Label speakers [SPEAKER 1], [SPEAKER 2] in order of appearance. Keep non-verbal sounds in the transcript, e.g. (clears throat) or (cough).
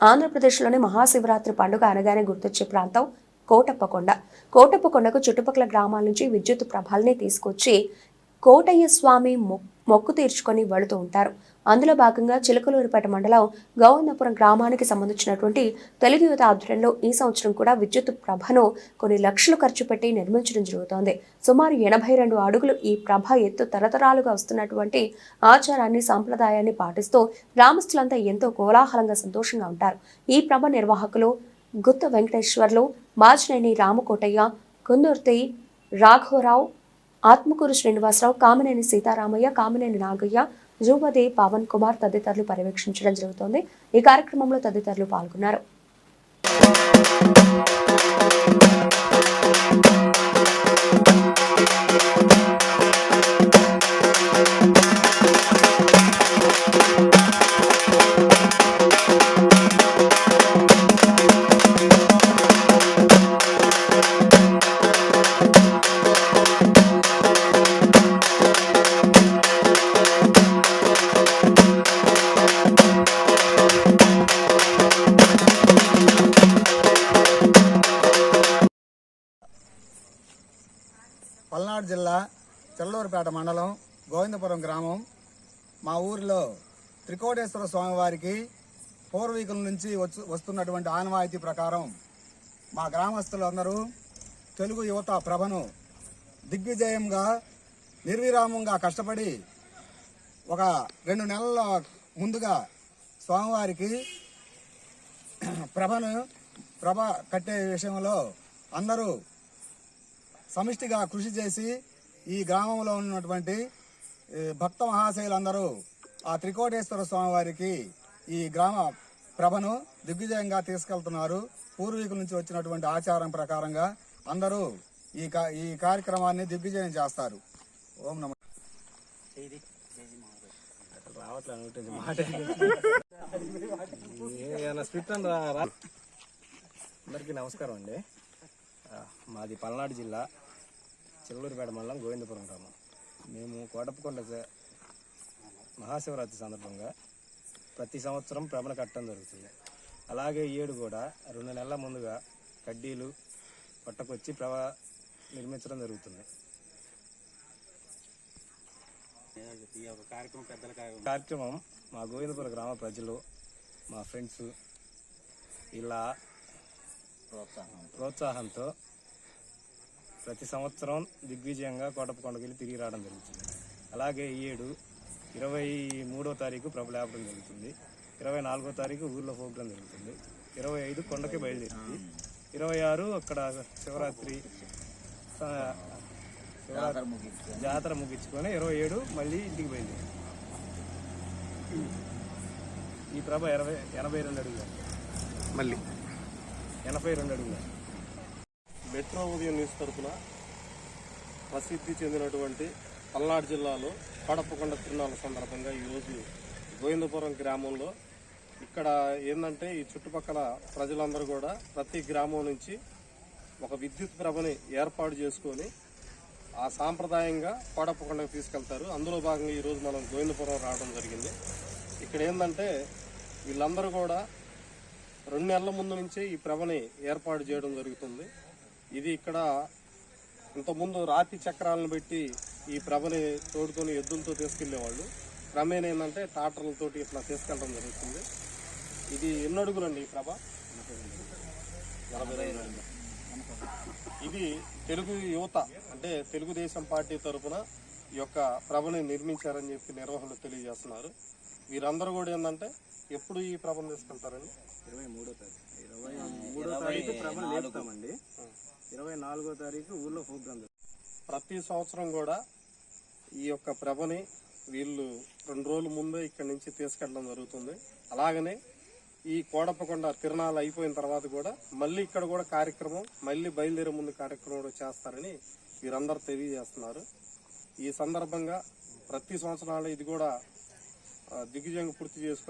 [SPEAKER 1] ఆంధ్రప్రదేశ్లోని మహాశివరాత్రి పండుగ అనగానే గుర్తొచ్చే ప్రాంతం కోటప్పకొండ. కోటప్పకొండకు చుట్టుపక్కల గ్రామాల నుంచి విద్యుత్ ప్రభాల్ని తీసుకొచ్చి కోటయ్య స్వామి మొక్కు తీర్చుకొని వెళుతూ ఉంటారు. అందులో భాగంగా చిలకలూరిపేట మండలం గోవిందపురం గ్రామానికి సంబంధించినటువంటి తెలుగు యువత ఆధ్వర్యంలో ఈ సంవత్సరం కూడా విద్యుత్ ప్రభను కొన్ని లక్షలు ఖర్చు పెట్టి నిర్మించడం జరుగుతోంది. సుమారు ఎనభై రెండు అడుగులు ఈ ప్రభ ఎత్తు తరతరాలుగా వస్తున్నటువంటి ఆచారాన్ని సాంప్రదాయాన్ని పాటిస్తూ గ్రామస్తులంతా ఎంతో కోలాహలంగా సంతోషంగా ఉంటారు. ఈ ప్రభ నిర్వాహకులు గుత్త వెంకటేశ్వర్లు మాజినేని రామకోటయ్య కుందుర్తి రాఘవరావు ఆత్మకూరు శ్రీనివాసరావు కామినేని సీతారామయ్య కామినేని నాగయ్య జూపతి పవన్ కుమార్ తదితరులు పర్యవేక్షించడం జరుగుతోంది. ఈ కార్యక్రమంలో తదితరులు పాల్గొన్నారు.
[SPEAKER 2] పల్నాడు జిల్లా చెల్లూరుపేట మండలం గోవిందపురం గ్రామం. మా ఊరిలో త్రికోటేశ్వర స్వామివారికి పూర్వీకుల నుంచి వచ్చు వస్తున్నటువంటి ఆనవాయితీ ప్రకారం మా గ్రామస్తులందరూ తెలుగు యువత ప్రభను దిగ్విజయంగా నిర్విరామంగా కష్టపడి ఒక రెండు నెలల ముందుగా స్వామివారికి (clears throat) ప్రభను ప్రభ కట్టే విషయంలో అందరూ సమిష్టిగా కృషి చేసి ఈ గ్రామంలో ఉన్నటువంటి భక్త మహాశయులందరూ ఆ త్రికోటేశ్వర స్వామివారికి ఈ గ్రామ ప్రభను దిగ్విజయంగా తీసుకెళ్తున్నారు. పూర్వీకుల నుంచి వచ్చినటువంటి ఆచారం ప్రకారంగా అందరూ ఈ కా- ఈ కార్యక్రమాన్ని దిగ్విజయం చేస్తారు. ఓం నమ.
[SPEAKER 3] అందరికీ నమస్కారం అండి. మాది పల్నాడు జిల్లా చిల్లూరుపేట మండలం గోవిందపురం గ్రామం. మేము కోటప్పకొండ మహాశివరాత్రి సందర్భంగా ప్రతి సంవత్సరం ప్రభన కట్టడం జరుగుతుంది. అలాగే ఈ ఏడు కూడా రెండు నెలల ముందుగా కడ్డీలు పట్టకొచ్చి ప్రభ నిర్మించడం జరుగుతుంది. కార్యక్రమం మా గోవిందపురం గ్రామ ప్రజలు మా ఫ్రెండ్స్ ఇలా ప్రోత్సాహంతో. ప్రతి సంవత్సరం దిగ్విజయంగా కోటప్పకొండకి వెళ్ళి తిరిగి రావడం జరుగుతుంది. అలాగే ఈ ఏడు ఇరవై మూడో తారీఖు ప్రభు లేపడం జరుగుతుంది. ఇరవై నాలుగో తారీఖు ఊర్లో పోగడం జరుగుతుంది. ఇరవై ఐదు కొండకి బయలుదేరింది. ఇరవై ఆరు అక్కడ శివరాత్రి జాతర ముగించుకొని. ఇరవై ఏడు మళ్ళీ ఇంటికి బయలుదేరింది. ఈ ప్రభ ఇరవై ఎనభై రెండు అడుగులు.
[SPEAKER 4] మళ్ళీ.
[SPEAKER 3] ఎనభై రెండు అడుగులు.
[SPEAKER 5] మెట్రో ఉదయం న్యూస్ తరఫున ప్రసిద్ధి చెందినటువంటి పల్నాడు జిల్లాలో కడపకొండ తిరునాళ్ళ సందర్భంగా ఈరోజు గోవిందపురం గ్రామంలో ఇక్కడ ఏంటంటే ఈ చుట్టుపక్కల ప్రజలందరూ కూడా ప్రతి గ్రామం నుంచి ఒక విద్యుత్ ప్రభని ఏర్పాటు చేసుకొని ఆ సాంప్రదాయంగా కోడప్పకొండకు తీసుకెళ్తారు. అందులో భాగంగా ఈరోజు మనం గోవిందపురం రావడం జరిగింది. ఇక్కడ ఏంటంటే వీళ్ళందరూ కూడా రెండు నెలల ముందు నుంచే ఈ ప్రభని ఏర్పాటు చేయడం జరుగుతుంది. ఇది ఇక్కడ ఇంతకుముందు రాతి చక్రాలను పెట్టి ఈ ప్రభని తోడుకొని ఎద్దులతో తీసుకెళ్ళేవాళ్ళు. క్రమేణ ఏంటంటే టాటర్లతోటి ఇట్లా తీసుకెళ్ళడం జరుగుతుంది. ఇది ఎన్ని అడుగులండి ఈ ప్రభ? ఇది తెలుగు యువత అంటే తెలుగుదేశం పార్టీ తరఫున ఈ యొక్క ప్రభని నిర్మించారని చెప్పి నిర్వహణలు తెలియజేస్తున్నారు. వీరందరూ కూడా ఏంటంటే ఎప్పుడు ఈ ప్రభను తీసుకెళ్తారండి
[SPEAKER 3] ఇరవై మూడో తారీఖు. ఇరవై మూడో తారీఖు ప్రభను లేపుతామండి. ఇరవై నాలుగో తారీఖు ఊర్లో ప్రోగ్రాం
[SPEAKER 5] ప్రతి సంవత్సరం కూడా ఈ యొక్క ప్రభని వీళ్ళు రెండు రోజుల ముందే ఇక్కడి నుంచి తీసుకెళ్ళడం జరుగుతుంది. అలాగనే ఈ కోడప్పకొండ తిరణాలు అయిపోయిన తర్వాత కూడా మళ్ళీ ఇక్కడ కూడా కార్యక్రమం మళ్ళీ బయలుదేరే ముందు కార్యక్రమం కూడా చేస్తారని వీరందరూ తెలియజేస్తున్నారు. ఈ సందర్భంగా ప్రతి సంవత్సరాలు ఇది కూడా దిగ్విజయంగా పూర్తి చేసుకోవాలి